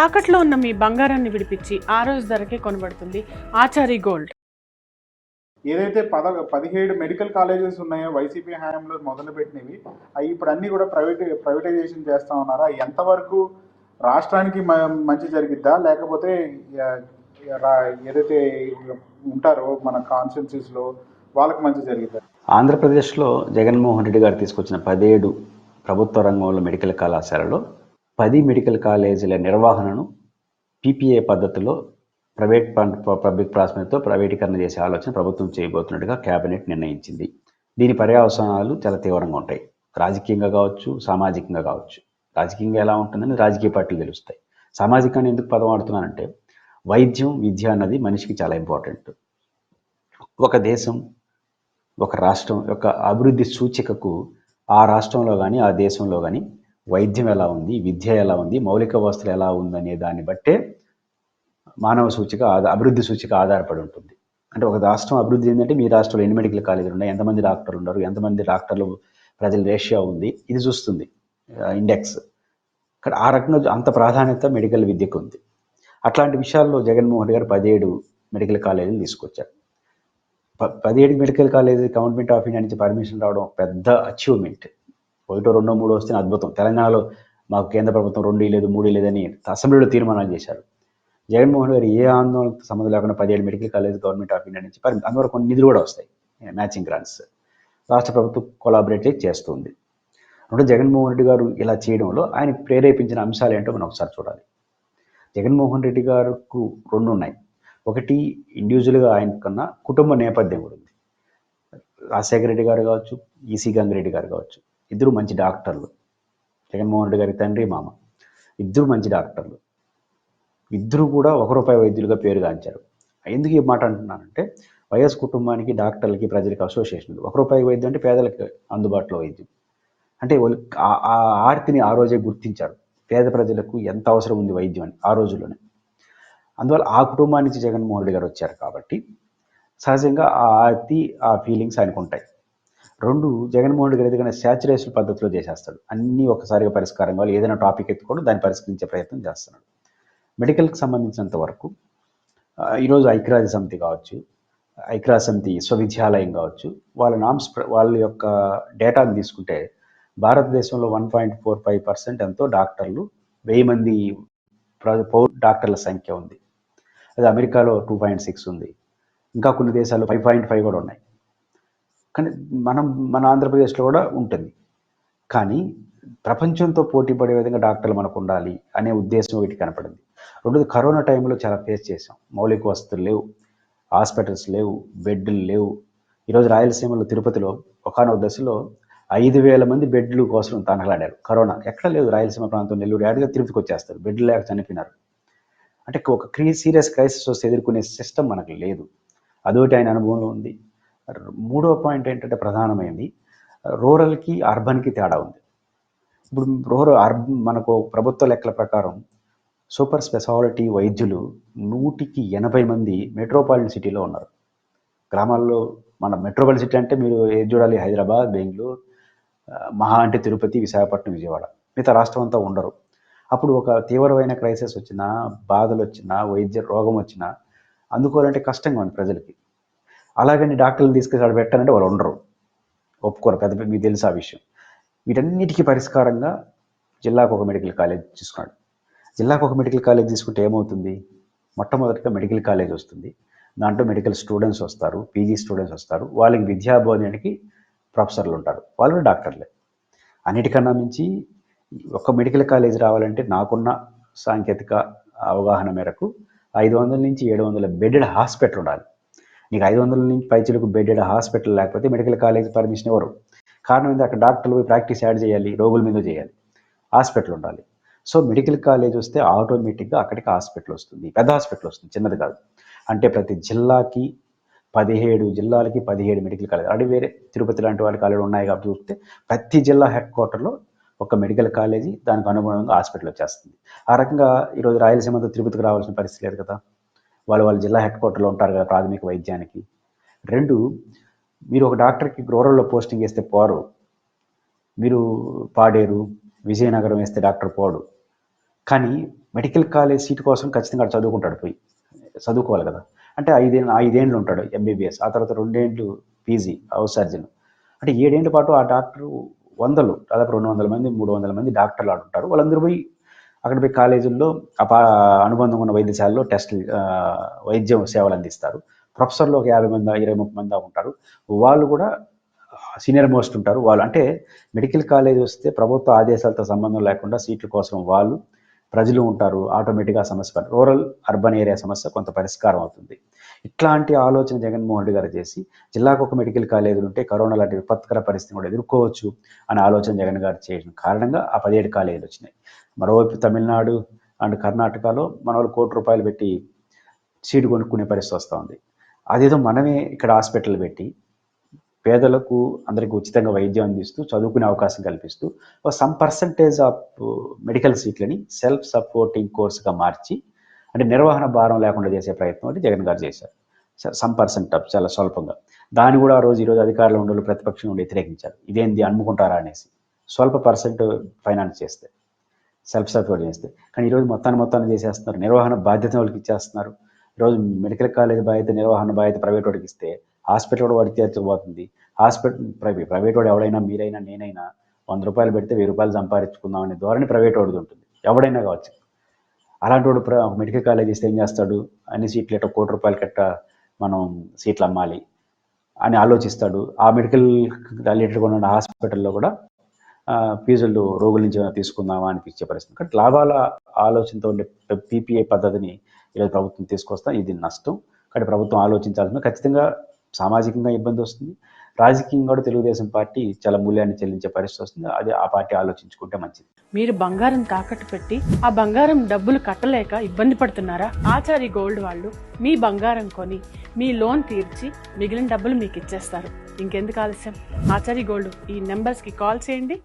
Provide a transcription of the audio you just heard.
తాకట్లో ఉన్న మీ బంగారాన్ని విడిపించి ఆ రోజు ధరకే కొనబడుతుంది ఆచారి గోల్డ్. ఏదైతే పద పదిహేడు మెడికల్ కాలేజెస్ ఉన్నాయో వైసీపీ హయాంలో మొదలుపెట్టినవి అవి ఇప్పుడు అన్ని కూడా ప్రైవేట్ ప్రైవేటైజేషన్ చేస్తా ఉన్నారా? ఎంతవరకు రాష్ట్రానికి మంచి జరిగిద్దా? లేకపోతే ఏదైతే ఉంటారో మన కాన్స్టిట్యూన్సీస్లో వాళ్ళకి మంచి జరిగిద్దా? ఆంధ్రప్రదేశ్లో జగన్మోహన్ రెడ్డి గారు తీసుకొచ్చిన పదిహేడు ప్రభుత్వ రంగంలో మెడికల్ కళాశాలలో పది మెడికల్ కాలేజీల నిర్వహణను పీపీఏ పద్ధతిలో ప్రైవేట్ పబ్లిక్ ప్రాస్మతో ప్రైవేటీకరణ చేసే ఆలోచన ప్రభుత్వం చేయబోతున్నట్టుగా కేబినెట్ నిర్ణయించింది. దీని పర్యావసనాలు చాలా తీవ్రంగా ఉంటాయి. రాజకీయంగా కావచ్చు సామాజికంగా కావచ్చు. రాజకీయంగా ఎలా ఉంటుందని రాజకీయ పార్టీలు తెలుస్తాయి. సామాజికంగా ఎందుకు పదం ఆడుతున్నానంటే వైద్యం విద్య అన్నది మనిషికి చాలా ఇంపార్టెంట్. ఒక దేశం ఒక రాష్ట్రం యొక్క అభివృద్ధి సూచికకు ఆ రాష్ట్రంలో కానీ ఆ దేశంలో కానీ వైద్యం ఎలా ఉంది? విద్య ఎలా ఉంది? మౌలిక వస్తువులు ఎలా ఉందనే దాన్ని బట్టే మానవ సూచిక అభివృద్ధి సూచిక ఆధారపడి ఉంటుంది. అంటే ఒక రాష్ట్రం అభివృద్ధి ఏంటంటే మీ రాష్ట్రంలో ఎన్ని మెడికల్ కాలేజీలు ఉన్నాయి? ఎంతమంది డాక్టర్లు ఉన్నారు? ఎంతమంది డాక్టర్లు ప్రజల రేషియా ఉంది? ఇది చూస్తుంది ఇండెక్స్. ఇక్కడ ఆ రకంగా అంత ప్రాధాన్యత మెడికల్ విద్యకు ఉంది. అట్లాంటి విషయాల్లో జగన్మోహన్ గారు పదిహేడు మెడికల్ కాలేజీలు తీసుకొచ్చారు. ప- పదిహేడు medical college government of India నుంచి పర్మిషన్ రావడం పెద్ద అచీవ్మెంట్. ఒకటో రెండో మూడో వస్తే అద్భుతం. తెలంగాణలో మాకు కేంద్ర ప్రభుత్వం రెండు లేదు మూడు లేదని అసెంబ్లీలో తీర్మానాలు చేశారు. జగన్మోహన్ గారు ఏ ఆందోళనకు సంబంధం లేకుండా పదిహేడు medical college government of India నుంచి అందువల్ల కొన్ని నిధులు కూడా వస్తాయి. మ్యాచింగ్ గ్రాంట్స్ రాష్ట్ర ప్రభుత్వం కొలాబరేట్ చేస్తుంది. రెండు జగన్మోహన్ రెడ్డి గారు ఇలా చేయడంలో ఆయన ప్రేరేపించిన అంశాలు ఏంటో మనం ఒకసారి చూడాలి. జగన్మోహన్ రెడ్డి గారుకు రెండు ఉన్నాయి. ఒకటి ఇండివిజువల్గా ఆయన కన్నా కుటుంబ నేపథ్యం కూడా ఉంది. రాజశేఖర రెడ్డి గారు కావచ్చు ఈసీ గంగిరెడ్డి గారు కావచ్చు. ఇద్దరు మంచి డాక్టర్లు. జగన్మోహన్ రెడ్డి గారి తండ్రి మామ. ఇద్దరు మంచి డాక్టర్లు. ఇద్దరు కూడా ఒక రూపాయి వైద్యులుగా పేరుగాంచారు ఎందుకు ఈ మాట అంటున్నానంటే వైఎస్ కుటుంబానికి డాక్టర్లకి ప్రజలకి అసోసియేషన్ ఒక రూపాయి వైద్యం అంటే పేదలకు అందుబాటులో వైద్యం. అంటే వాళ్ళు ఆ- ఆ ఆర్తిని ఆ రోజే గుర్తించారు. పేద ప్రజలకు ఎంత అవసరం ఉంది వైద్యం అని ఆ రోజుల్లోనే. అందువల్ల ఆ కుటుంబానికి జగన్మోహన్ రెడ్డి గారు వచ్చారు కాబట్టి సహజంగా ఆ ఆర్తి ఆ ఫీలింగ్స్ ఆయనకు ఉంటాయి. రెండు జగన్మోహన్ రెడ్డి గారు ఏదైనా శాచురేషన్ పద్ధతిలో చేసేస్తాడు. అన్నీ ఒకసారిగా పరిష్కారం కావాలి. ఏదైనా టాపిక్ ఎత్తుకోవడం దాన్ని పరిష్కరించే ప్రయత్నం చేస్తున్నాడు. మెడికల్కి సంబంధించినంత వరకు ఈరోజు ఐక్యరాజ్య సమితి కావచ్చు ఐక్యరాజ్య సమితి విశ్వవిద్యాలయం కావచ్చు వాళ్ళ నామ్స్ వాళ్ళ యొక్క డేటాను తీసుకుంటే భారతదేశంలో one point four five percent ఎంతో డాక్టర్లు వెయ్యి మంది ప్ర- పౌర డాక్టర్ల సంఖ్య ఉంది. అది అమెరికాలో టూ పాయింట్ సిక్స్ ఉంది. ఇంకా కొన్ని దేశాల్లో ఫైవ్ పాయింట్ ఫైవ్ కూడా ఉన్నాయి. కానీ మనం మన ఆంధ్రప్రదేశ్లో కూడా ఉంటుంది. కానీ ప్రపంచంతో పోటీ పడే విధంగా డాక్టర్లు మనకు ఉండాలి అనే ఉద్దేశం ఒకటి కనపడింది. రెండోది కరోనా టైంలో చాలా ఫేస్ చేసాం మౌలిక వసతులు లేవు హాస్పిటల్స్ లేవు బెడ్లు లేవు. ఈరోజు రాయలసీమలో తిరుపతిలో ఒకనొక దశలో ఐదు వేల మంది బెడ్లు కోసం తనకలాడారు. కరోనా ఎక్కడ లేదు రాయలసీమ ప్రాంతం నెల్లూరు యాడ్గా తిరుపతికి వచ్చేస్తారు. బెడ్లు లేక చనిపోయినారు. అంటే ఒక క్రీ సీరియస్ క్రైసిస్ వస్తే ఎదుర్కొనే సిస్టమ్ మనకు లేదు. అదొకటి ఆయన అనుభవంలో ఉంది. మూడో పాయింట్ ఏంటంటే ప్రధానమైనది రూరల్కి అర్బన్కి తేడా ఉంది. ఇప్పుడు రూరల్ అర్బన్ మనకు ప్రభుత్వ లెక్కల ప్రకారం సూపర్ స్పెషాలిటీ వైద్యులు నూటికి ఎనభై మంది మెట్రోపాలిటన్ సిటీలో ఉన్నారు. గ్రామాల్లో మన మెట్రోపాలిటన్ సిటీ అంటే మీరు ఏది చూడాలి? హైదరాబాద్ బెంగళూరు మహా అంటే తిరుపతి విశాఖపట్నం విజయవాడ. మిగతా రాష్ట్రం అంతా ఉండరు. అప్పుడు ఒక తీవ్రమైన క్రైసిస్ వచ్చినా బాధలు వచ్చినా వైద్య రోగం వచ్చినా అందుకోవాలంటే కష్టంగా ఉంది ప్రజలకి. అలాగని డాక్టర్లు తీసుకెళ్ళి అక్కడ పెట్టాలంటే వాళ్ళు ఉండరు. ఒప్పుకోరు. పెద్ద పెద్ద- మీకు తెలుసు ఆ విషయం. వీటన్నిటికీ పరిష్కారంగా జిల్లాకు ఒక మెడికల్ కాలేజ్ తీసుకున్నాడు. జిల్లాకు ఒక మెడికల్ కాలేజ్ తీసుకుంటే ఏమవుతుంది? మొట్టమొదటిగా మెడికల్ కాలేజ్ వస్తుంది. దాంట్లో మెడికల్ స్టూడెంట్స్ వస్తారు. పీజీ స్టూడెంట్స్ వస్తారు. వాళ్ళకి విద్యాబోధనకి ప్రొఫెసర్లు ఉంటారు. వాళ్ళు డాక్టర్లే. అన్నిటికన్నా మించి ఒక మెడికల్ కాలేజ్ రావాలంటే నాకున్న సాంకేతిక అవగాహన మేరకు ఐదు వందల నుంచి ఏడు వందల బెడెడ్ హాస్పిటల్ ఉండాలి. నీకు ఐదు వందల నుంచి పైచులకు బెడ్డెడ్ హాస్పిటల్ లేకపోతే మెడికల్ కాలేజ్ పర్మిషన్ ఇవ్వరు. కారణం ఏంటి అక్కడ డాక్టర్లు పోయి ప్రాక్టీస్ యాడ్ చేయాలి రోగుల మీద చేయాలి. హాస్పిటల్ ఉండాలి. సో మెడికల్ కాలేజ్ వస్తే ఆటోమేటిక్గా అక్కడికి హాస్పిటల్ వస్తుంది. పెద్ద హాస్పిటల్ వస్తుంది చిన్నది కాదు. అంటే ప్రతి జిల్లాకి పదిహేడు జిల్లాలకి పదిహేడు మెడికల్ కాలేజ్ అది వేరే తిరుపతి లాంటి వాళ్ళ కాలేజీలు ఉన్నాయి కాబట్టి చూస్తే ప్రతి జిల్లా హెడ్ క్వార్టర్లో ఒక మెడికల్ కాలేజీ దానికి అనుగుణంగా హాస్పిటల్ వచ్చేస్తుంది. ఆ రకంగా ఈరోజు రాయలసీమతో తిరుపతికి రావాల్సిన పరిస్థితి లేదు కదా. వాళ్ళు వాళ్ళ జిల్లా హెడ్ క్వార్టర్లో ఉంటారు కదా ప్రాథమిక వైద్యానికి. రెండు మీరు ఒక డాక్టర్కి రూరల్లో పోస్టింగ్ వేస్తే పోరు. మీరు పాడేరు విజయనగరం వేస్తే డాక్టర్ పోడు. కానీ మెడికల్ కాలేజ్ సీట్ కోసం ఖచ్చితంగా చదువుకుంటాడు పోయి. చదువుకోవాలి కదా. అంటే ఐదేళ్ళు ఐదేండ్లు ఉంటాడు ఎంబీబీఎస్ ఆ తర్వాత రెండేండ్లు పీజీ హౌస్ సర్జన్. అంటే ఏడేండ్ల పాటు ఆ డాక్టరు వందలు దాదాపు రెండు వందల మంది మూడు వందల మంది డాక్టర్లు ఆడుంటారు. వాళ్ళందరూ పోయి అక్కడ పోయి కాలేజీల్లో అపా అనుబంధం ఉన్న వైద్యశాలలో టెస్ట్ వైద్యం సేవలు అందిస్తారు. ప్రొఫెసర్లు ఒక యాభై మంది ఇరవై ముప్పై మంది ఉంటారు. వాళ్ళు కూడా సీనియర్ మోస్ట్ ఉంటారు. వాళ్ళు అంటే మెడికల్ కాలేజ్ వస్తే ప్రభుత్వ ఆదేశాలతో సంబంధం లేకుండా సీట్ల కోసం వాళ్ళు. ప్రజలు ఉంటారు ఆటోమేటిక్గా సమస్య రూరల్ అర్బన్ ఏరియా సమస్య కొంత పరిష్కారం అవుతుంది. ఇట్లాంటి ఆలోచన జగన్మోహన్ రెడ్డి గారు చేసి జిల్లాకు ఒక మెడికల్ కాలేజీలు ఉంటే కరోనా లాంటి విపత్కర పరిస్థితిని కూడా ఎదుర్కోవచ్చు అనే ఆలోచన జగన్ గారు చేయడం కారణంగా ఆ పదిహేడు కాలేజీలు వచ్చినాయి. మరోవైపు తమిళనాడు అండ్ కర్ణాటకలో మన వాళ్ళు కోటి రూపాయలు పెట్టి సీటు కొనుక్కునే పరిస్థితి వస్తూ ఉంది. అదేదో మనమే ఇక్కడ హాస్పిటల్ పెట్టి పేదలకు అందరికీ ఉచితంగా వైద్యం అందిస్తూ చదువుకునే అవకాశం కల్పిస్తూ సమ్ పర్సంటేజ్ ఆఫ్ మెడికల్ సీట్లని సెల్ఫ్ సపోర్టింగ్ కోర్సుగా మార్చి అంటే నిర్వహణ భారం లేకుండా చేసే ప్రయత్నం అంటే జగన్ గారు చేశారు. సమ్ పర్సెంట్ ఆఫ్ చాలా స్వల్పంగా. దాన్ని కూడా ఆ రోజు ఈరోజు అధికారంలో ఉండే ప్రతిపక్షం నుండి వ్యతిరేకించారు. ఇదేంది అమ్ముకుంటారా అనేసి. స్వల్ప పర్సెంట్ ఫైనాన్స్ చేస్తే సెల్ఫ్ సపోర్ట్ చేస్తే. కానీ ఈరోజు మొత్తాన్ని మొత్తాన్ని చేసేస్తున్నారు. నిర్వహణ బాధ్యత వాళ్ళకి ఇచ్చేస్తున్నారు. ఈరోజు మెడికల్ కాలేజ్ బాధ్యత నిర్వహణ బాధ్యత ప్రైవేట్ వాడికి ఇస్తే హాస్పిటల్ కూడా వాడికి చేర్చబోతుంది హాస్పిటల్ ప్రైవేట్ ప్రైవేట్ వాడు ఎవడైనా మీరైనా నేనైనా వంద రూపాయలు పెడితే వెయ్యి రూపాయలు సంపాదించుకుందాం అనే ధోరణి ప్రైవేట్ వాడిది ఉంటుంది. ఎవడైనా కావచ్చు. అలాంటి వాడు ప్ర- మెడికల్ కాలేజ్ ఇస్తే ఏం చేస్తాడు? అన్ని సీట్లు ఎట్ట కోటి రూపాయలు కట్ట మనం సీట్లు అమ్మాలి అని ఆలోచిస్తాడు. ఆ మెడికల్ రిలేటెడ్గా ఉన్న హాస్పిటల్లో కూడా ఫీజులు రోగుల నుంచి తీసుకుందామా అనిపించే పరిస్థితి. కానీ లాభాల ఆలోచనతో ఉండే పీపీఐ పద్ధతిని ఈరోజు ప్రభుత్వం తీసుకొస్తాం ఇది నష్టం. కానీ ప్రభుత్వం ఆలోచించాల్సింది ఖచ్చితంగా సామాజికంగా ఇబ్బంది వస్తుంది. రాజకీయంగా కూడా తెలుగుదేశం పార్టీ చాలా మూల్యాన్ని చెల్లించే పరిస్థితి వస్తుంది. అది ఆ పార్టీ ఆలోచించుకుంటే మంచిది. మీరు బంగారం తాకట్టు పెట్టి ఆ బంగారం డబ్బులు కట్టలేక ఇబ్బంది పడుతున్నారా? ఆచారి గోల్డ్ వాళ్ళు మీ బంగారం కొని మీ లోన్ తీర్చి మిగిలిన డబ్బులు మీకు ఇచ్చేస్తారు. ఇంకెందుకు ఆలస్యం? ఆచారి గోల్డ్ ఈ నెంబర్స్కి కాల్ చేయండి.